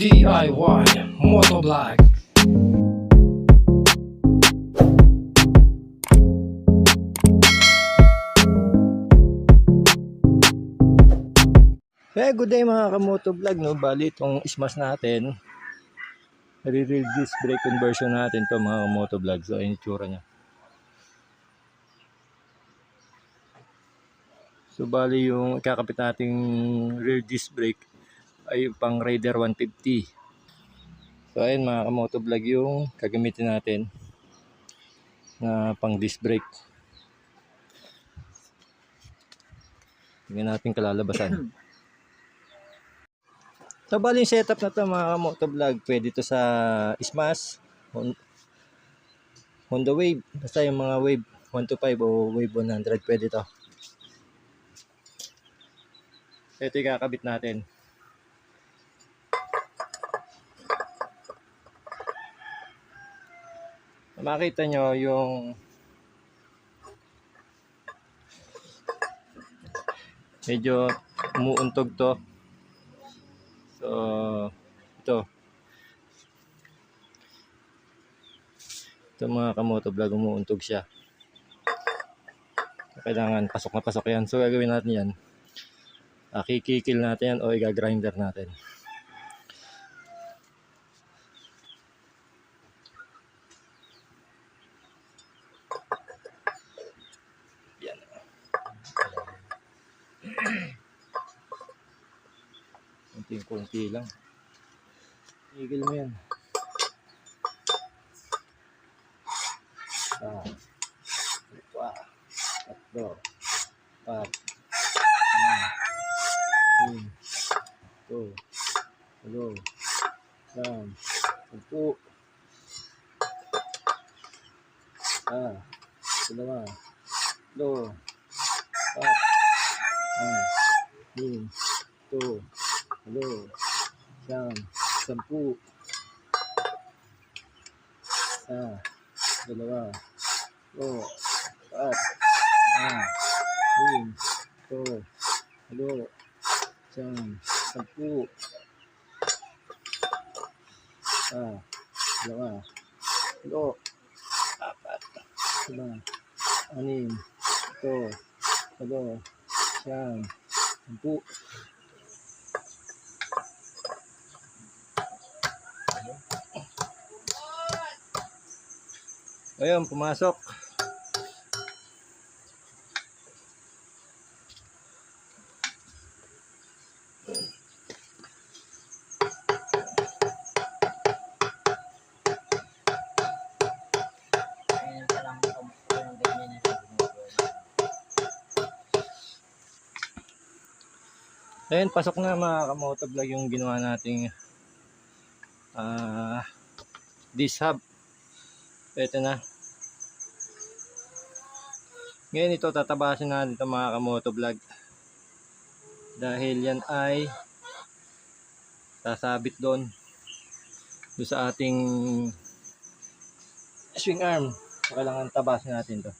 DIY Motovlog Hey, good day mga kamoto vlog, no? Bali itong smash natin. Re-real disc brake conversion natin to mga kamoto vlog. So, ayun yung tsura niya. So, bali yung ikakapit nating rear disc brake ay pang Raider 150. So, ayun mga kamoto vlog yung gagamitin natin na pang disc brake. Tingnan natin kalalabasan. So, bali yung setup na to mga motovlog, pwede to sa Hon- Honda Wave, basta yung mga Wave 125 o Wave 100, pwede to. Ito yung kakabit natin. Makita nyo yung medyo umuuntog to So, ito. Ito mga kamoto vlog, umuuntog siya. Kailangan pasok na pasok yan. So, gagawin natin yan. Uh, kikikil natin yan o i-grinder natin. Yan. Lang. Igil mo yan. Ah. Ito ah. Tatlo. Apat. Lima. Sim. Ito. Walo. Siyam. Sampu. Ah. Dalawa. Tatlo. Apat. Ah. Lim. Ito. Walo. Siyam. Sampu. Isa. Dalawa. Tatlo. Apat. Ah. Lim. Ito. Walo. Siyam. Sampu. Ah. Dalawa. Tatlo. Apat. Lima. Anim. Ito. Walo. Siyam. Sampu. Pumasok. Ngayon na Ayun, pasok na mga kamotovlog yung ginawa nating ah disc hub. Ito na. Ngayon ito tatabasin natin ito mga kamotovlog. Dahil yan ay sasabit doon doon sa ating swing arm. Kailangan tabasin natin to.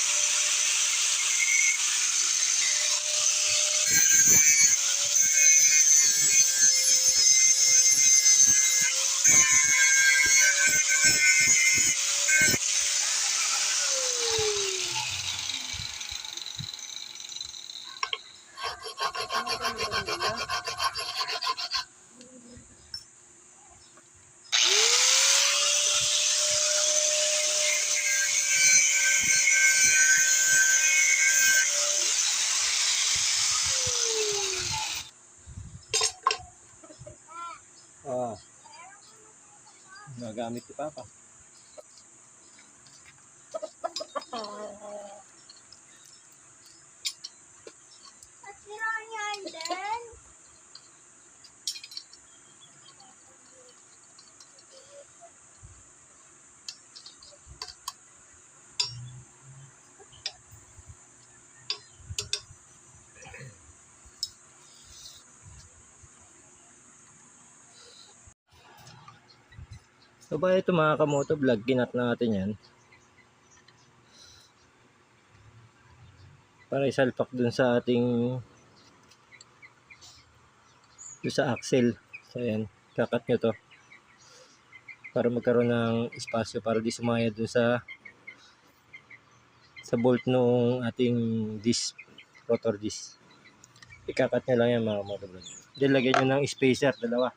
Nagamit ni Papa. Nasira niyan din. So ba ito mga kamoto vlog, kinat natin yan. Para isalpak dun sa ating dun sa axle. So ayan, kakat nyo to. Para magkaroon ng espasyo para di sumaya dun sa sa bolt nung ating disc, rotor disc. Ikakat nyo lang yan mga kamoto vlog. Then lagyan nyo ng spacer, dalawa.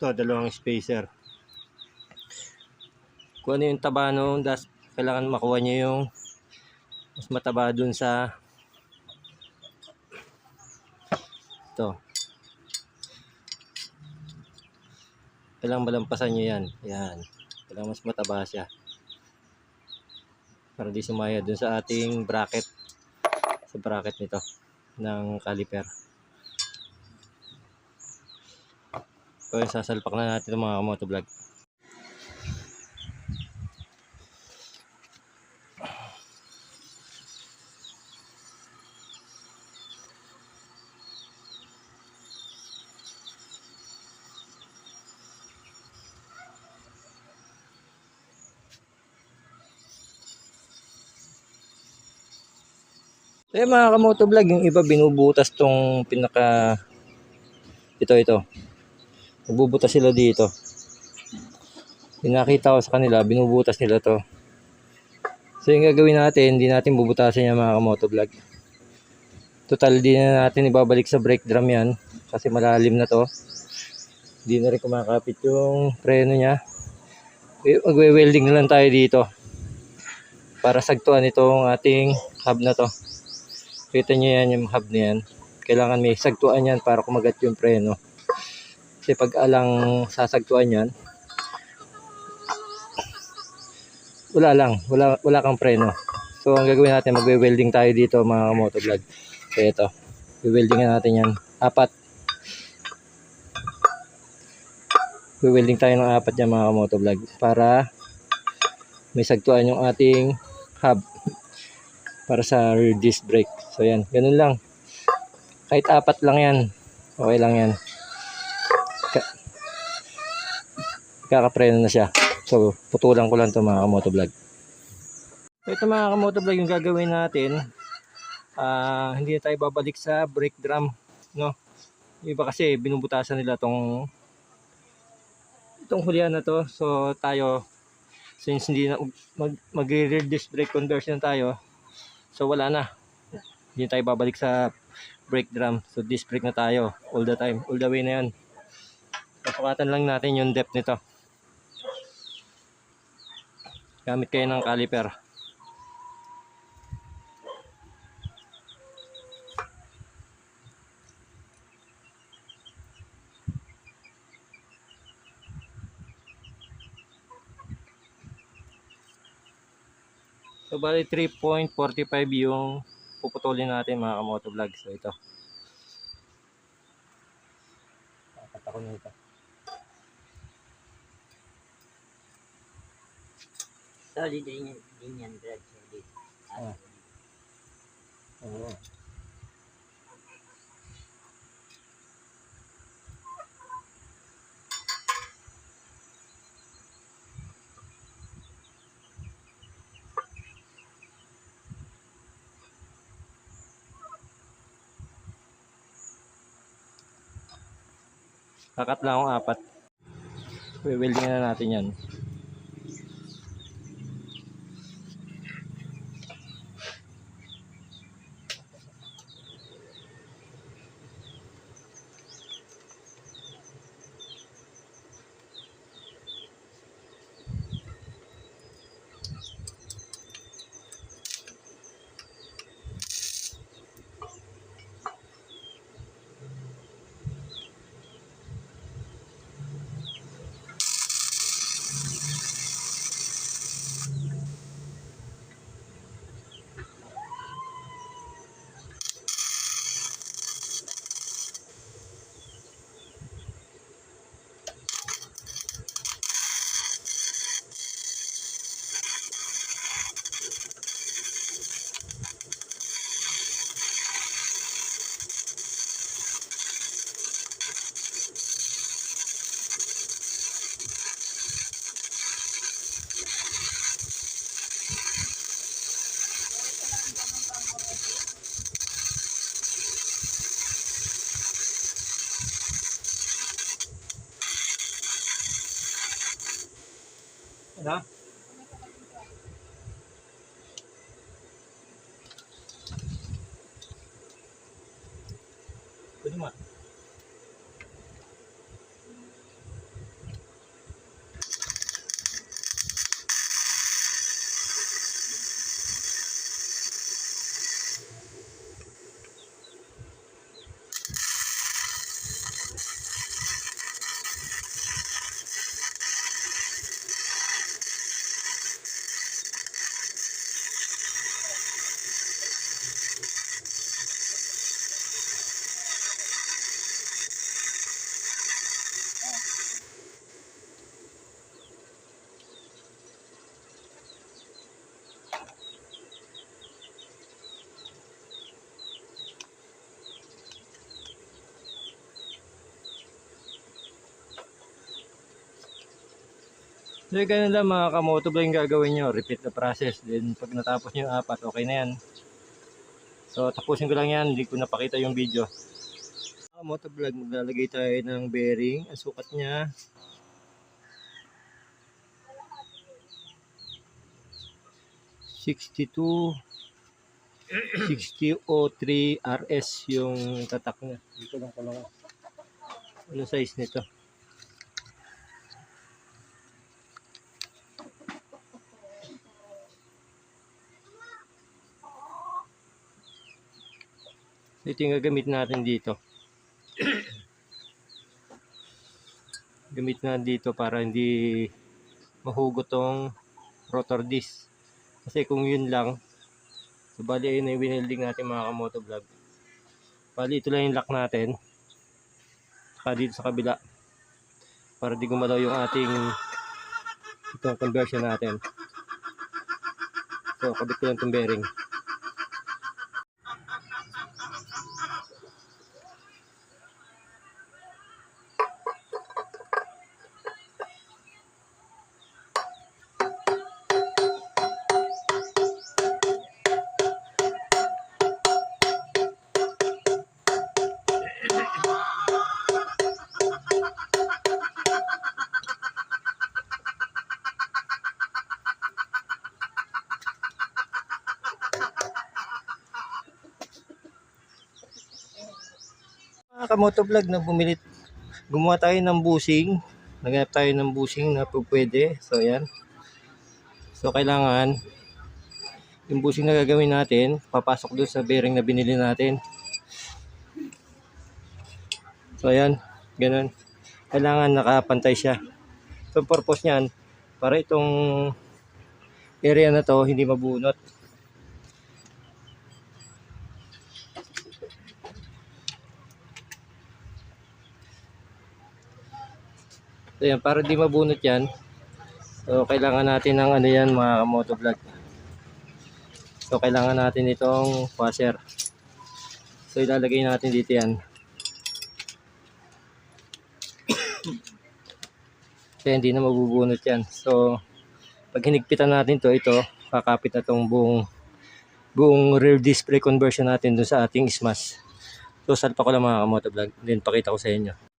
Ito, dalawang spacer. Kung ano yung taba nung das, kailangan makuha nyo yung mas mataba dun sa ito. Kailangan malampasan nyo yan. Yan. Kailangan mas mataba siya. Para di sumaya dun sa ating bracket. Sa bracket nito ng caliper. Yun, sasalpak na natin itong mga motovlog. Eh mga kamotovlog, yung iba binubutas tong pinaka ito ito. Nagbubutas sila dito. Pinakita ko sa kanila, binubutas nila to. So yung gagawin natin, hindi natin bubutasin yan mga kamotovlog. Total, di na natin ibabalik sa brake drum yan. Kasi malalim na to. Hindi na rin kumakapit yung preno niya. Eh, Magwe-welding na lang tayo dito. Para sagtuan itong ating hub na to. Kita nyo yan yung hub na yan. Kailangan may sagtuan yan para kumagat yung preno. Kasi pag alang sasagtuan yan, wala lang. Wala, wala kang preno. So, ang gagawin natin, magwe-welding tayo dito mga motovlog. So, ito. We-welding natin yan. Apat. We-welding tayo ng apat yan mga motovlog. Para may sagtuan yung ating hub para sa rear disc brake. So yan, ganun lang. Kahit apat lang yan, okay lang yan. Ka kakapreno na siya. So, putulan ko lang to mga kamotovlog. So, ito mga kamotovlog yung gagawin natin. Ah, hindi na tayo babalik sa brake drum, no? Iba kasi binubutasan nila tong itong hulihan na to. So, tayo since hindi na mag, mag-rear disc brake conversion tayo, So wala na. Hindi tayo babalik sa brake drum. So disc brake na tayo all the time. All the way na yan. Pasukatan lang natin yung depth nito. Gamit kayo ng caliper. So bali 3.45 yung puputulin natin mga kamotovlog. So ito. Kakat ako nito. Solid din yan, din yan, Brad. Solid. Ah. Oo. Kakat lang akong apat. We-welding na natin yan. Ha? Pwede mo. Ah. So, ganun lang mga kamoto yung gagawin nyo? Repeat the process. Then, pag natapos nyo yung apat, okay na yan. So, tapusin ko lang yan. Hindi ko napakita yung video. Mga moto vlog, maglalagay tayo ng bearing. Ang sukat niya. Sixty-two 6003 RS yung tatak niya. Dito lang lang. Ano size nito? Ito yung gagamitin natin dito. Gamit na dito para hindi mahugot tong rotor disc. Kasi kung yun lang, so bali ayun na yung winelding natin mga kamoto vlog. Bali ito lang yung lock natin. Saka dito sa kabila. Para di gumalaw yung ating itong conversion natin. So, kabit ko lang itong bearing. Mga kamoto vlog na bumili, gumawa tayo ng busing. Naghanap tayo ng busing na pwede. So, yan. So, kailangan yung busing na gagawin natin, papasok doon sa bearing na binili natin. So, ayan. Ganun. Kailangan nakapantay siya. So, purpose niyan, para itong area na to hindi mabunot. So yan, para di mabunot yan. So kailangan natin ng ano yan mga motovlog. So kailangan natin itong washer. So ilalagay natin dito yan. Kaya hindi na mabubunot yan. So pag hinigpitan natin to ito, kakapit na tong buong buong rear display conversion natin dun sa ating smash. So salpa ko lang mga motovlog. Then pakita ko sa inyo.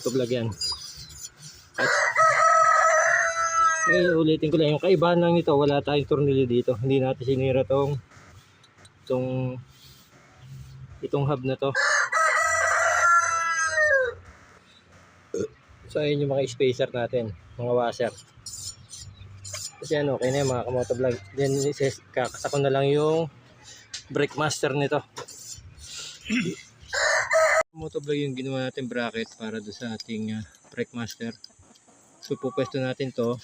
Motovlog yan. At, eh, ulitin ko lang, yung kaibahan lang nito, wala tayong tornilyo dito. Hindi natin sinira tong itong itong hub na to. So ayun yung mga spacer natin, mga washer. Kasi ano, okay na yung mga kamotovlog. Then ises- kakasa ko na lang yung brake master nito. Motovlog yung ginawa natin bracket para do sa ating uh, brake master. So pupwesto natin to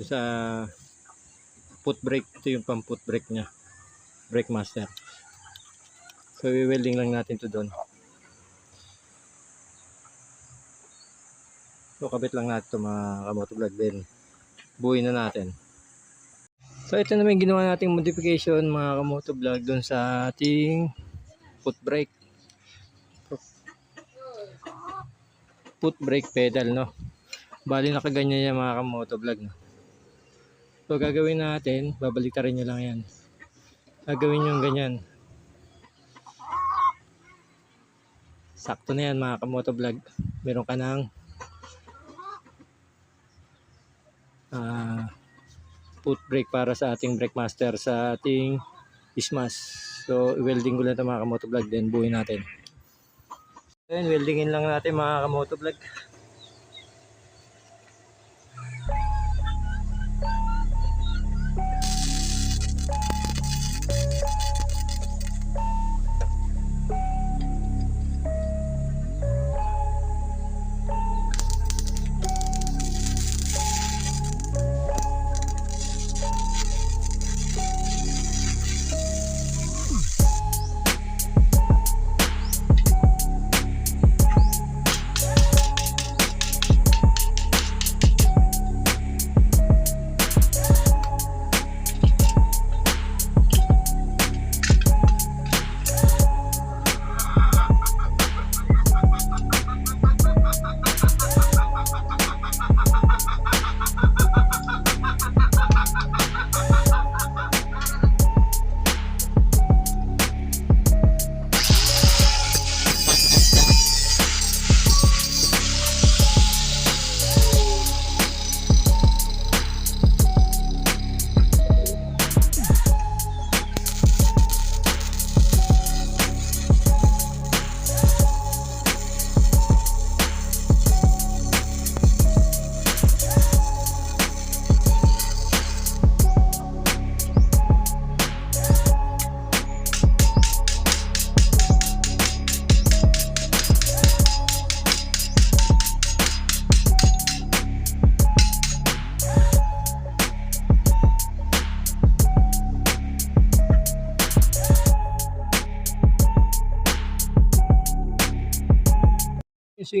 Ito sa foot brake. Ito yung pang foot brake niya. Brake master. So, i-welding lang natin to doon. So, kabit lang natin ito mga kamotovlog din. Buuin na natin. So, ito naman yung ginawa nating modification mga kamotovlog doon sa ating foot brake. Foot brake pedal, no? Bali nakaganyan yan mga kamotovlog, no? So gagawin natin, babalik rin nyo lang yan. Gagawin yung ganyan. Sakto na yan mga kamotovlog. Meron ka ng ah foot brake para sa ating brake master sa ating ismas. So welding ko lang ito mga kamotovlog then buuin natin. Then weldingin lang natin mga kamotovlog.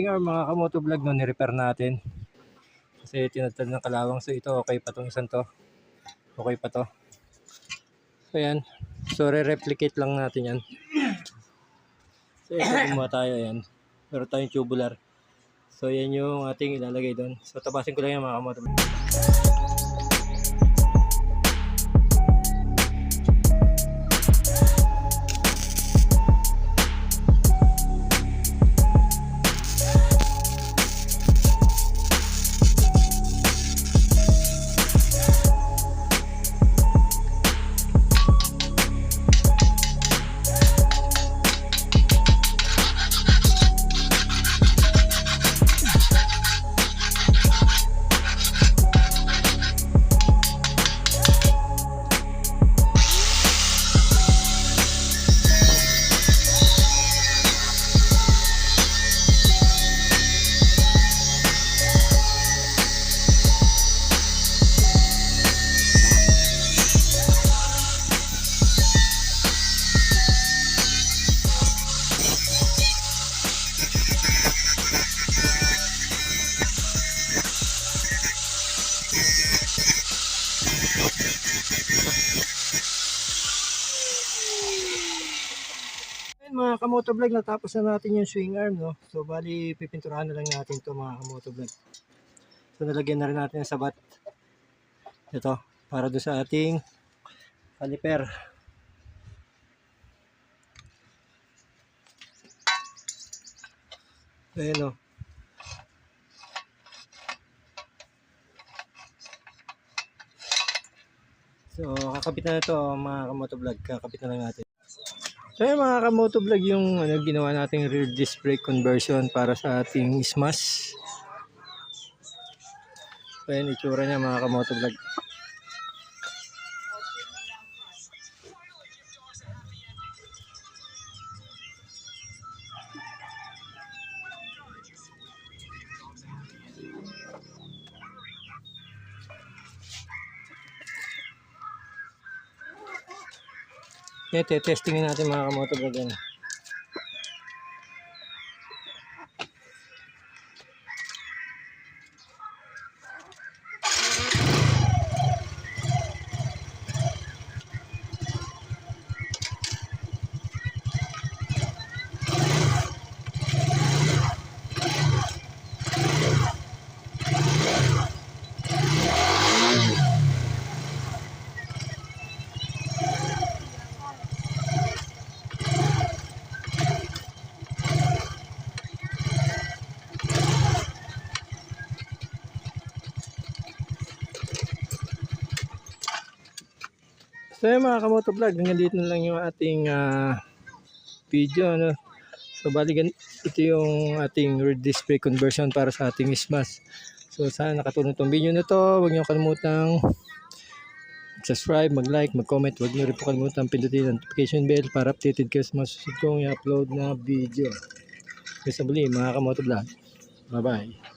Arm mga kamotovlog no, ni-repair natin. Kasi tinatad ng kalawang. So ito okay pa tong isang to. Okay pa to. So yan. So re-replicate lang natin yan. So ito kumuha tayo yan. Meron tayong tubular. So yan yung ating ilalagay doon. So tapasin ko lang yan mga kamotovlog. Ayun mga kamotovlog, natapos na natin yung swing arm, no? So, bali, pipinturahan na lang natin to mga kamotovlog. So, nalagyan na rin natin ng sabat. Ito, para doon sa ating caliper. Ayan o. So, kakapit na ito mga kamotovlog. Kakapit na lang natin. So, ayan mga kamotovlog yung ano, ginawa nating rear disc brake conversion para sa ating smash. So, ayan itsura niya mga kamotovlog. Ito, testingin natin mga kamotovlog. Yan. So yun mga kamoto vlog, hanggang dito na lang yung ating ah, video. Ano? So bali gan- ito yung ating rear brake conversion para sa ating smash. So sana nakatulong tong video na to. Huwag niyo kalimutang subscribe, mag-like, mag-comment. Huwag niyo rin po kalimutan pindutin ang notification bell para updated kayo sa mga susunod kong i-upload na video. Sa muli mga kamoto vlog. Bye-bye.